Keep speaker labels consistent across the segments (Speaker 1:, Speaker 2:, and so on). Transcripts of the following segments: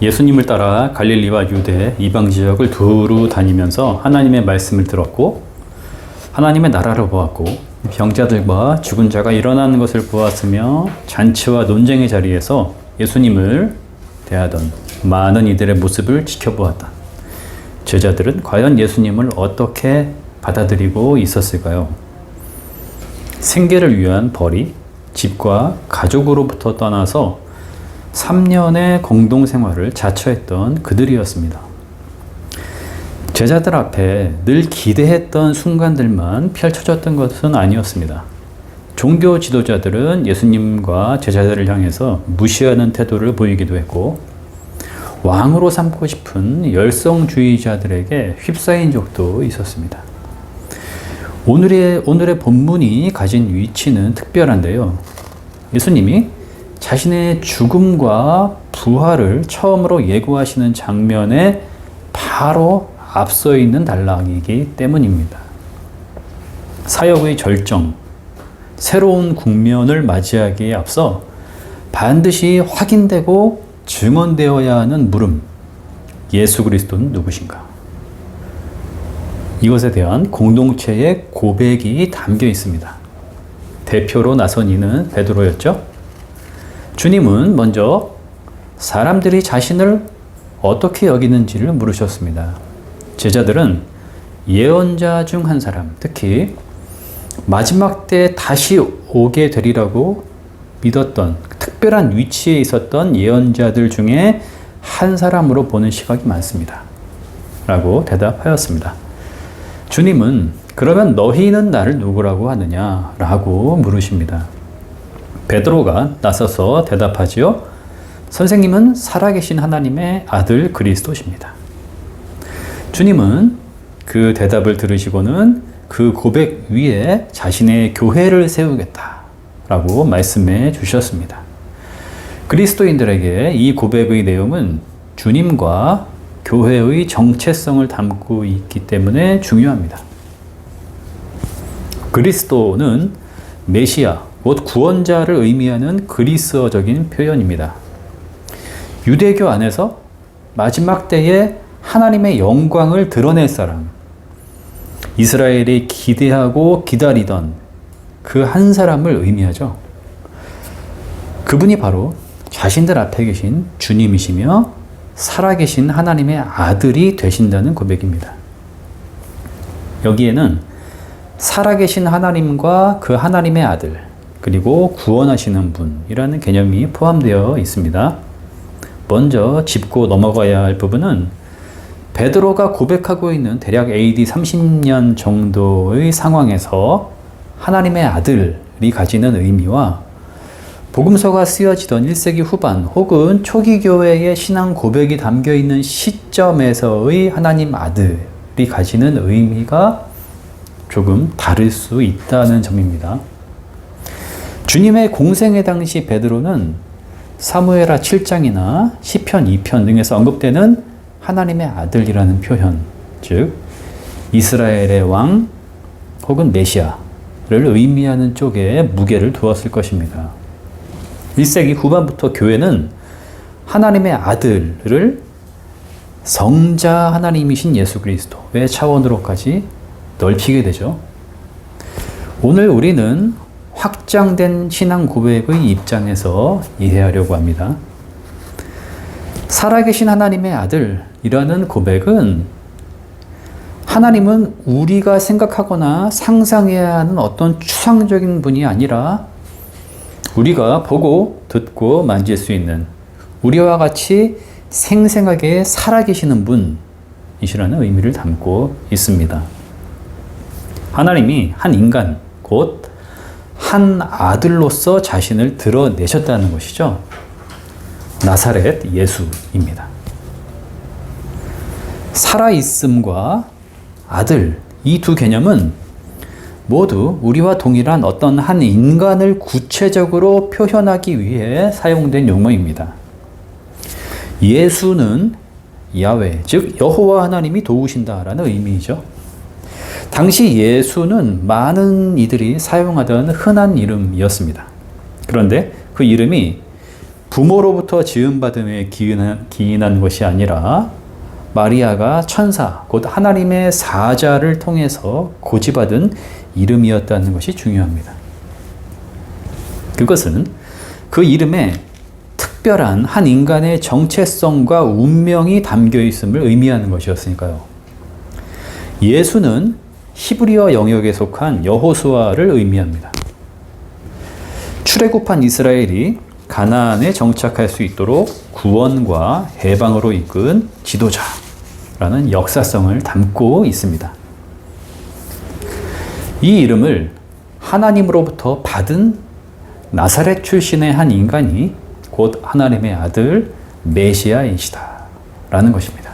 Speaker 1: 예수님을 따라 갈릴리와 유대 이방 지역을 두루 다니면서 하나님의 말씀을 들었고 하나님의 나라를 보았고 병자들과 죽은 자가 일어나는 것을 보았으며 잔치와 논쟁의 자리에서 예수님을 대하던 많은 이들의 모습을 지켜보았다. 제자들은 과연 예수님을 어떻게 받아들이고 있었을까요? 생계를 위한 벌이 집과 가족으로부터 떠나서 3년의 공동 생활을 자처했던 그들이었습니다. 제자들 앞에 늘 기대했던 순간들만 펼쳐졌던 것은 아니었습니다. 종교 지도자들은 예수님과 제자들을 향해서 무시하는 태도를 보이기도 했고, 왕으로 삼고 싶은 열성주의자들에게 휩싸인 적도 있었습니다. 오늘의, 오늘의 본문이 가진 위치는 특별한데요. 예수님이 자신의 죽음과 부활을 처음으로 예고하시는 장면에 바로 앞서 있는 단락이기 때문입니다. 사역의 절정, 새로운 국면을 맞이하기에 앞서 반드시 확인되고 증언되어야 하는 물음, 예수 그리스도는 누구신가? 이것에 대한 공동체의 고백이 담겨 있습니다. 대표로 나선 이는 베드로였죠. 주님은 먼저 사람들이 자신을 어떻게 여기는지를 물으셨습니다. 제자들은 예언자 중 한 사람, 특히 마지막 때 다시 오게 되리라고 믿었던 특별한 위치에 있었던 예언자들 중에 한 사람으로 보는 시각이 많습니다. 라고 대답하였습니다. 주님은 그러면 너희는 나를 누구라고 하느냐? 라고 물으십니다. 베드로가 나서서 대답하지요. 선생님은 살아계신 하나님의 아들 그리스도십니다. 주님은 그 대답을 들으시고는 그 고백 위에 자신의 교회를 세우겠다라고 말씀해 주셨습니다. 그리스도인들에게 이 고백의 내용은 주님과 교회의 정체성을 담고 있기 때문에 중요합니다. 그리스도는 메시아, 곧 구원자를 의미하는 그리스어적인 표현입니다. 유대교 안에서 마지막 때에 하나님의 영광을 드러낼 사람, 이스라엘이 기대하고 기다리던 그 한 사람을 의미하죠. 그분이 바로 자신들 앞에 계신 주님이시며 살아계신 하나님의 아들이 되신다는 고백입니다. 여기에는 살아계신 하나님과 그 하나님의 아들, 그리고 구원하시는 분이라는 개념이 포함되어 있습니다. 먼저 짚고 넘어가야 할 부분은 베드로가 고백하고 있는 대략 AD 30년 정도의 상황에서 하나님의 아들이 가지는 의미와 복음서가 쓰여지던 1세기 후반 혹은 초기 교회의 신앙 고백이 담겨 있는 시점에서의 하나님 아들이 가지는 의미가 조금 다를 수 있다는 점입니다. 주님의 공생의 당시 베드로는 사무엘하 7장이나 시편 2편 등에서 언급되는 하나님의 아들이라는 표현, 즉 이스라엘의 왕 혹은 메시아를 의미하는 쪽에 무게를 두었을 것입니다. 1세기 후반부터 교회는 하나님의 아들을 성자 하나님이신 예수 그리스도의 차원으로까지 넓히게 되죠. 오늘 우리는 확장된 신앙 고백의 입장에서 이해하려고 합니다. 살아계신 하나님의 아들이라는 고백은 하나님은 우리가 생각하거나 상상해야 하는 어떤 추상적인 분이 아니라 우리가 보고 듣고 만질 수 있는 우리와 같이 생생하게 살아계시는 분이시라는 의미를 담고 있습니다. 하나님이 한 인간, 곧 한 아들로서 자신을 드러내셨다는 것이죠. 나사렛 예수입니다. 살아있음과 아들, 이 두 개념은 모두 우리와 동일한 어떤 한 인간을 구체적으로 표현하기 위해 사용된 용어입니다. 예수는 야외, 즉 여호와 하나님이 도우신다라는 의미이죠. 당시 예수는 많은 이들이 사용하던 흔한 이름이었습니다. 그런데 그 이름이 부모로부터 지음받음에 기인한, 기인한 것이 아니라 마리아가 천사, 곧 하나님의 사자를 통해서 고지받은 이름이었다는 것이 중요합니다. 그것은 그 이름에 특별한 한 인간의 정체성과 운명이 담겨 있음을 의미하는 것이었으니까요. 예수는 히브리어 영역에 속한 여호수아를 의미합니다. 출애굽한 이스라엘이 가나안에 정착할 수 있도록 구원과 해방으로 이끈 지도자라는 역사성을 담고 있습니다. 이 이름을 하나님으로부터 받은 나사렛 출신의 한 인간이 곧 하나님의 아들 메시아이시다. 라는 것입니다.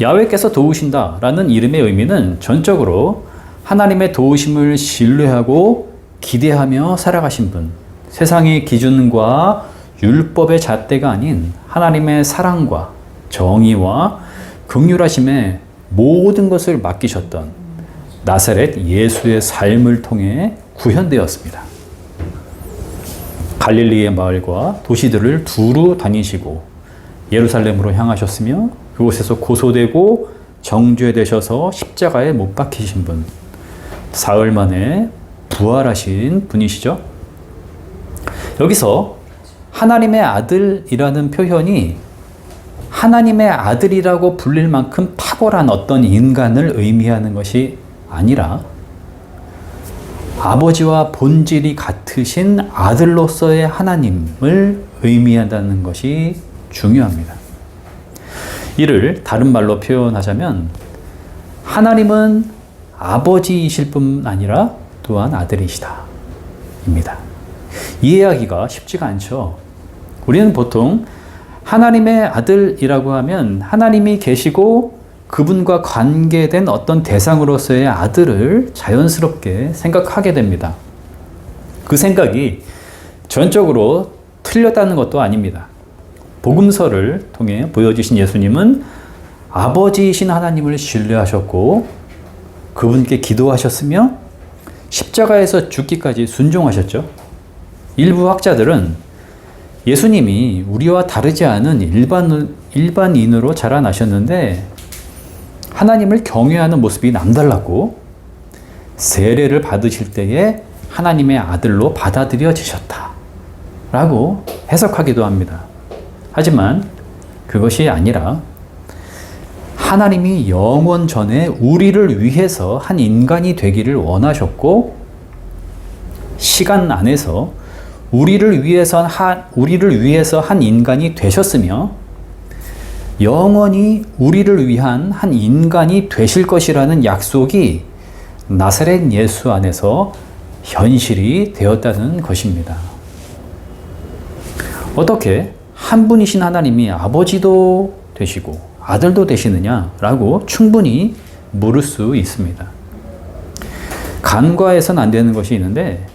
Speaker 1: 야외께서 도우신다. 라는 이름의 의미는 전적으로 하나님의 도우심을 신뢰하고 기대하며 살아가신 분, 세상의 기준과 율법의 잣대가 아닌 하나님의 사랑과 정의와 극률하심에 모든 것을 맡기셨던 나사렛 예수의 삶을 통해 구현되었습니다. 갈릴리의 마을과 도시들을 두루 다니시고 예루살렘으로 향하셨으며 그곳에서 고소되고 정죄되셔서 십자가에 못 박히신 분, 사흘 만에 부활하신 분이시죠. 여기서 하나님의 아들이라는 표현이 하나님의 아들이라고 불릴 만큼 탁월한 어떤 인간을 의미하는 것이 아니라 아버지와 본질이 같으신 아들로서의 하나님을 의미한다는 것이 중요합니다. 이를 다른 말로 표현하자면 하나님은 아버지이실 뿐 아니라 또한 아들이시다. 입니다. 이해하기가 쉽지가 않죠. 우리는 보통 하나님의 아들이라고 하면 하나님이 계시고 그분과 관계된 어떤 대상으로서의 아들을 자연스럽게 생각하게 됩니다. 그 생각이 전적으로 틀렸다는 것도 아닙니다. 복음서를 통해 보여주신 예수님은 아버지이신 하나님을 신뢰하셨고 그분께 기도하셨으며 십자가에서 죽기까지 순종하셨죠. 일부 학자들은 예수님이 우리와 다르지 않은 일반, 일반인으로 자라나셨는데 하나님을 경외하는 모습이 남달랐고 세례를 받으실 때에 하나님의 아들로 받아들여지셨다. 라고 해석하기도 합니다. 하지만 그것이 아니라 하나님이 영원 전에 우리를 위해서 한 인간이 되기를 원하셨고 시간 안에서 우리를 위해서 한 우리를 위해서 한 인간이 되셨으며 영원히 우리를 위한 한 인간이 되실 것이라는 약속이 나사렛 예수 안에서 현실이 되었다는 것입니다. 어떻게 한 분이신 하나님이 아버지도 되시고 아들도 되시느냐라고 충분히 물을 수 있습니다. 간과해서는 안 되는 것이 있는데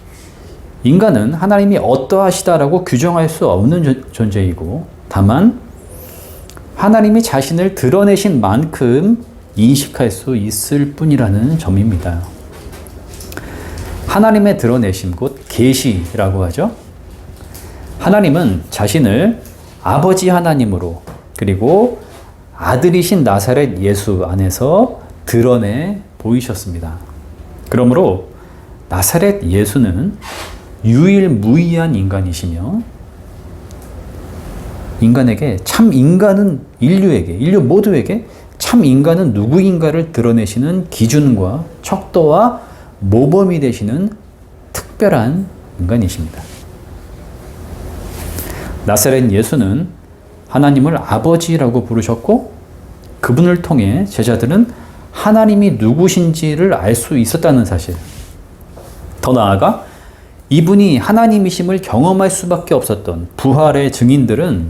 Speaker 1: 인간은 하나님이 어떠하시다라고 규정할 수 없는 존재이고 다만 하나님이 자신을 드러내신 만큼 인식할 수 있을 뿐이라는 점입니다. 하나님의 드러내심 곧 계시라고 하죠. 하나님은 자신을 아버지 하나님으로 그리고 아들이신 나사렛 예수 안에서 드러내 보이셨습니다. 그러므로 나사렛 예수는 유일무이한 인간이시며 인간에게 참 인간은 인류에게 인류 모두에게 참 인간은 누구인가를 드러내시는 기준과 척도와 모범이 되시는 특별한 인간이십니다. 나사렛 예수는 하나님을 아버지라고 부르셨고 그분을 통해 제자들은 하나님이 누구신지를 알 수 있었다는 사실. 더 나아가 이분이 하나님이심을 경험할 수밖에 없었던 부활의 증인들은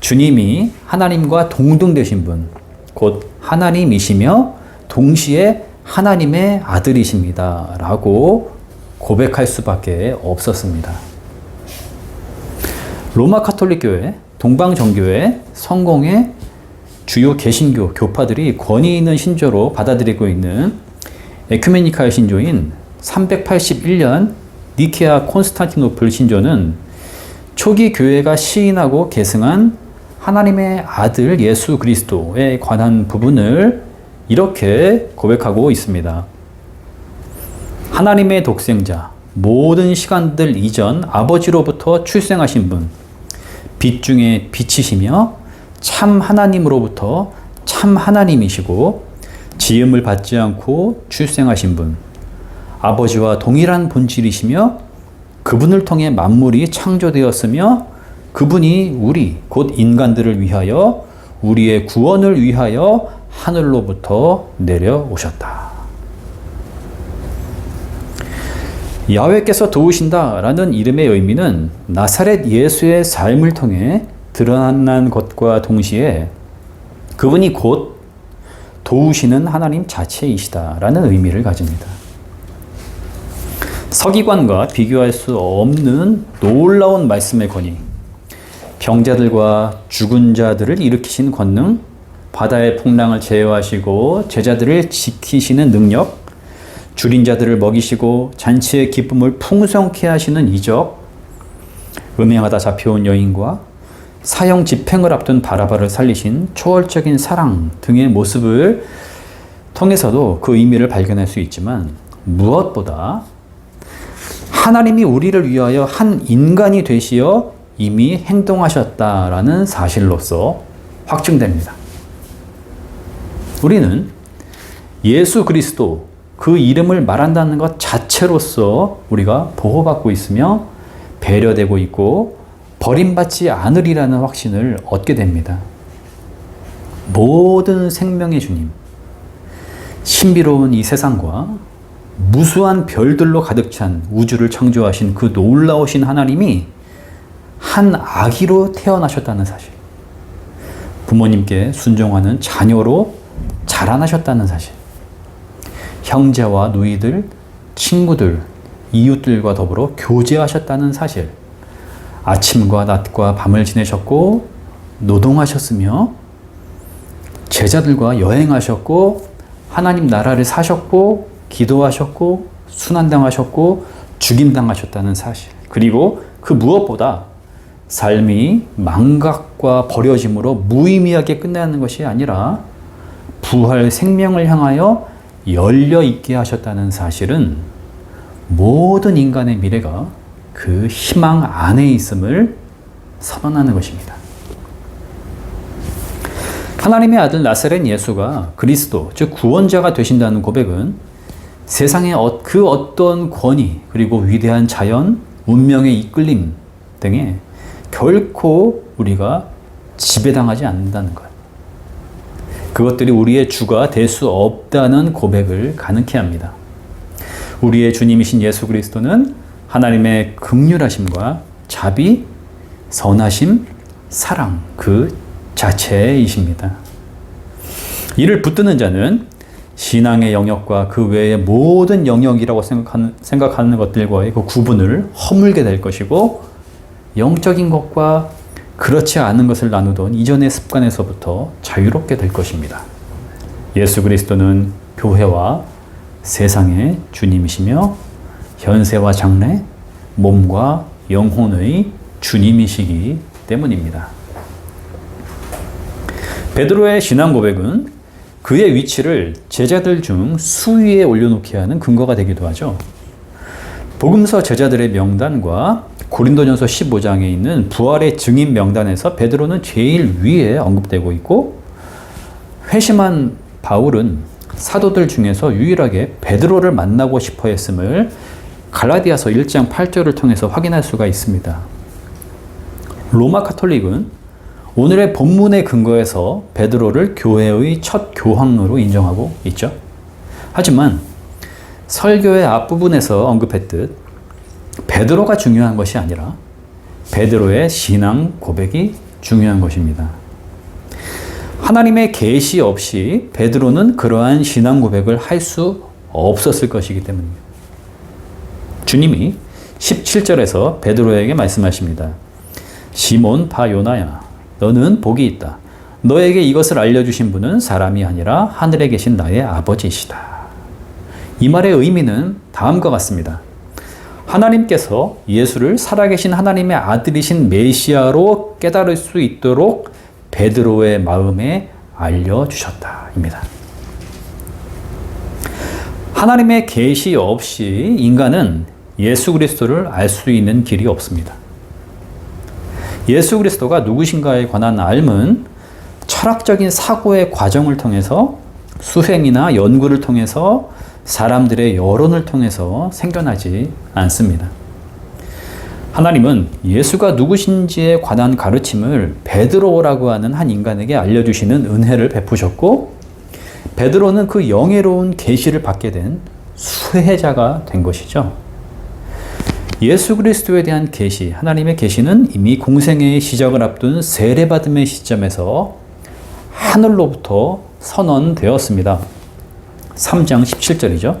Speaker 1: 주님이 하나님과 동등되신 분, 곧 하나님이시며 동시에 하나님의 아들이십니다. 라고 고백할 수밖에 없었습니다. 로마 카톨릭 교회, 동방 정교회, 성공의 주요 개신교 교파들이 권위 있는 신조로 받아들이고 있는 에큐메니칼 신조인 381년 니케아 콘스탄티노플 신조는 초기 교회가 시인하고 계승한 하나님의 아들 예수 그리스도에 관한 부분을 이렇게 고백하고 있습니다. 하나님의 독생자, 모든 시간들 이전 아버지로부터 출생하신 분, 빛 중에 빛이시며 참 하나님으로부터 참 하나님이시고 지음을 받지 않고 출생하신 분, 아버지와 동일한 본질이시며 그분을 통해 만물이 창조되었으며 그분이 우리 곧 인간들을 위하여 우리의 구원을 위하여 하늘로부터 내려오셨다. 야훼께서 도우신다라는 이름의 의미는 나사렛 예수의 삶을 통해 드러난 것과 동시에 그분이 곧 도우시는 하나님 자체이시다라는 의미를 가집니다. 서기관과 비교할 수 없는 놀라운 말씀의 권위, 병자들과 죽은 자들을 일으키신 권능, 바다의 풍랑을 제어하시고 제자들을 지키시는 능력, 줄인 자들을 먹이시고 잔치의 기쁨을 풍성케 하시는 이적, 음행하다 잡혀온 여인과 사형 집행을 앞둔 바라바를 살리신 초월적인 사랑 등의 모습을 통해서도 그 의미를 발견할 수 있지만 무엇보다 하나님이 우리를 위하여 한 인간이 되시어 이미 행동하셨다라는 사실로서 확증됩니다. 우리는 예수 그리스도 그 이름을 말한다는 것 자체로서 우리가 보호받고 있으며 배려되고 있고 버림받지 않으리라는 확신을 얻게 됩니다. 모든 생명의 주님, 신비로운 이 세상과 무수한 별들로 가득 찬 우주를 창조하신 그 놀라우신 하나님이 한 아기로 태어나셨다는 사실. 부모님께 순종하는 자녀로 자라나셨다는 사실. 형제와 누이들, 친구들, 이웃들과 더불어 교제하셨다는 사실. 아침과 낮과 밤을 지내셨고 노동하셨으며 제자들과 여행하셨고 하나님 나라를 사셨고 기도하셨고 순환당하셨고 죽임당하셨다는 사실. 그리고 그 무엇보다 삶이 망각과 버려짐으로 무의미하게 끝나는 것이 아니라 부활 생명을 향하여 열려 있게 하셨다는 사실은 모든 인간의 미래가 그 희망 안에 있음을 선언하는 것입니다. 하나님의 아들 나사렛 예수가 그리스도, 즉 구원자가 되신다는 고백은 세상의 어, 그 어떤 권위, 그리고 위대한 자연, 운명의 이끌림 등에 결코 우리가 지배당하지 않는다는 것. 그것들이 우리의 주가 될 수 없다는 고백을 가능케 합니다. 우리의 주님이신 예수 그리스도는 하나님의 극률하심과 자비, 선하심, 사랑 그 자체이십니다. 이를 붙드는 자는 신앙의 영역과 그 외의 모든 영역이라고 생각하는, 생각하는 것들과의 그 구분을 허물게 될 것이고 영적인 것과 그렇지 않은 것을 나누던 이전의 습관에서부터 자유롭게 될 것입니다. 예수 그리스도는 교회와 세상의 주님이시며 현세와 장래, 몸과 영혼의 주님이시기 때문입니다. 베드로의 신앙 고백은 그의 위치를 제자들 중 수위에 올려놓게 하는 근거가 되기도 하죠. 복음서 제자들의 명단과 고린도전서 15장에 있는 부활의 증인 명단에서 베드로는 제일 위에 언급되고 있고 회심한 바울은 사도들 중에서 유일하게 베드로를 만나고 싶어 했음을 갈라디아서 1장 8절을 통해서 확인할 수가 있습니다. 로마 카톨릭은 오늘의 본문의 근거에서 베드로를 교회의 첫 교황으로 인정하고 있죠. 하지만 설교의 앞부분에서 언급했듯 베드로가 중요한 것이 아니라 베드로의 신앙 고백이 중요한 것입니다. 하나님의 계시 없이 베드로는 그러한 신앙 고백을 할 수 없었을 것이기 때문입니다. 주님이 17절에서 베드로에게 말씀하십니다. 시몬 바요나야 너는 복이 있다. 너에게 이것을 알려주신 분은 사람이 아니라 하늘에 계신 나의 아버지이시다. 이 말의 의미는 다음과 같습니다. 하나님께서 예수를 살아계신 하나님의 아들이신 메시아로 깨달을 수 있도록 베드로의 마음에 알려주셨다입니다. 하나님의 계시 없이 인간은 예수 그리스도를 알 수 있는 길이 없습니다. 예수 그리스도가 누구신가에 관한 알은 철학적인 사고의 과정을 통해서 수행이나 연구를 통해서 사람들의 여론을 통해서 생겨나지 않습니다. 하나님은 예수가 누구신지에 관한 가르침을 베드로라고 하는 한 인간에게 알려주시는 은혜를 베푸셨고 베드로는 그 영예로운 계시를 받게 된 수혜자가 된 것이죠. 예수 그리스도에 대한 계시, 하나님의 계시는 이미 공생애의 시작을 앞둔 세례받음의 시점에서 하늘로부터 선언되었습니다. 3장 17절이죠.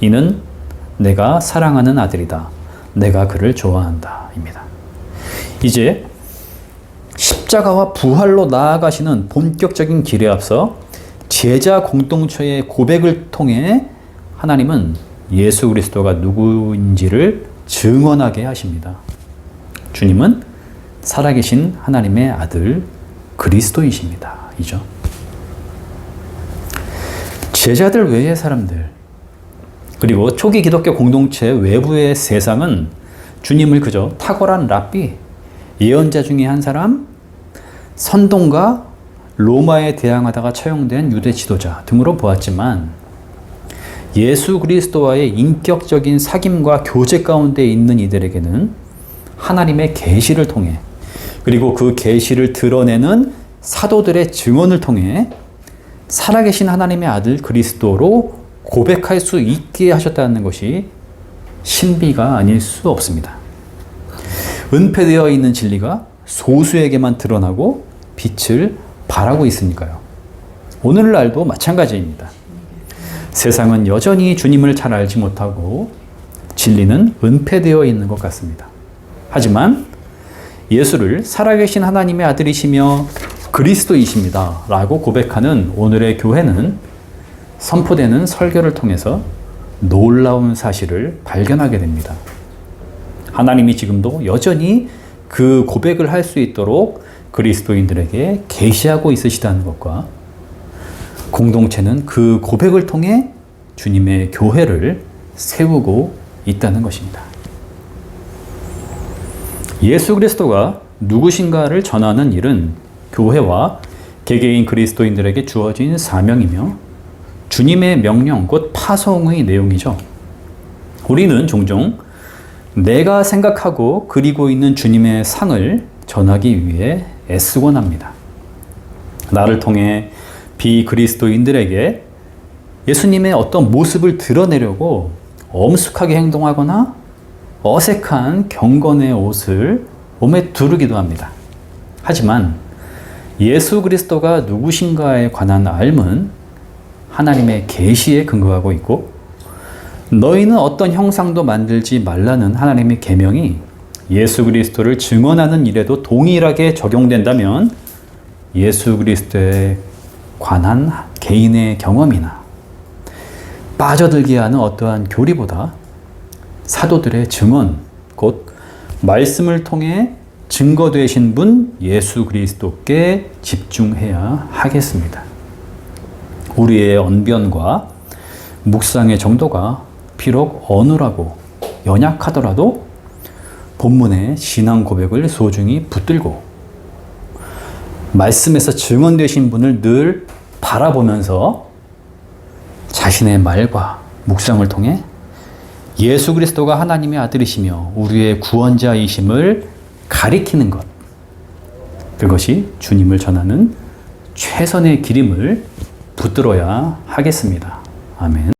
Speaker 1: 이는 내가 사랑하는 아들이다. 내가 그를 좋아한다. 입니다. 이제 십자가와 부활로 나아가시는 본격적인 길에 앞서 제자 공동체의 고백을 통해 하나님은 예수 그리스도가 누구인지를 증언하게 하십니다. 주님은 살아계신 하나님의 아들 그리스도이십니다. 이죠. 제자들 외의 사람들, 그리고 초기 기독교 공동체 외부의 세상은 주님을 그저 탁월한 랍비, 예언자 중에 한 사람, 선동가, 로마에 대항하다가 처형된 유대 지도자 등으로 보았지만 예수 그리스도와의 인격적인 사귐과 교제 가운데 있는 이들에게는 하나님의 계시를 통해 그리고 그 계시를 드러내는 사도들의 증언을 통해 살아계신 하나님의 아들 그리스도로 고백할 수 있게 하셨다는 것이 신비가 아닐 수 없습니다. 은폐되어 있는 진리가 소수에게만 드러나고 빛을 발하고 있으니까요. 오늘날도 마찬가지입니다. 세상은 여전히 주님을 잘 알지 못하고 진리는 은폐되어 있는 것 같습니다. 하지만 예수를 살아계신 하나님의 아들이시며 그리스도이십니다. 라고 고백하는 오늘의 교회는 선포되는 설교를 통해서 놀라운 사실을 발견하게 됩니다. 하나님이 지금도 여전히 그 고백을 할 수 있도록 그리스도인들에게 계시하고 있으시다는 것과 공동체는 그 고백을 통해 주님의 교회를 세우고 있다는 것입니다. 예수 그리스도가 누구신가를 전하는 일은 교회와 개개인 그리스도인들에게 주어진 사명이며 주님의 명령, 곧 파송의 내용이죠. 우리는 종종 내가 생각하고 그리고 있는 주님의 상을 전하기 위해 애쓰곤 합니다. 나를 통해 비그리스도인들에게 예수님의 어떤 모습을 드러내려고 엄숙하게 행동하거나 어색한 경건의 옷을 몸에 두르기도 합니다. 하지만 예수 그리스도가 누구신가에 관한 알은 하나님의 계시에 근거하고 있고 너희는 어떤 형상도 만들지 말라는 하나님의 계명이 예수 그리스도를 증언하는 일에도 동일하게 적용된다면 예수 그리스도에 관한 개인의 경험이나 빠져들게 하는 어떠한 교리보다 사도들의 증언, 곧 말씀을 통해 증거 되신 분 예수 그리스도께 집중해야 하겠습니다. 우리의 언변과 묵상의 정도가 비록 어눌하고 연약하더라도 본문의 신앙 고백을 소중히 붙들고 말씀에서 증언되신 분을 늘 바라보면서 자신의 말과 묵상을 통해 예수 그리스도가 하나님의 아들이시며 우리의 구원자이심을 가리키는 것. 그것이 주님을 전하는 최선의 길임을 붙들어야 하겠습니다. 아멘.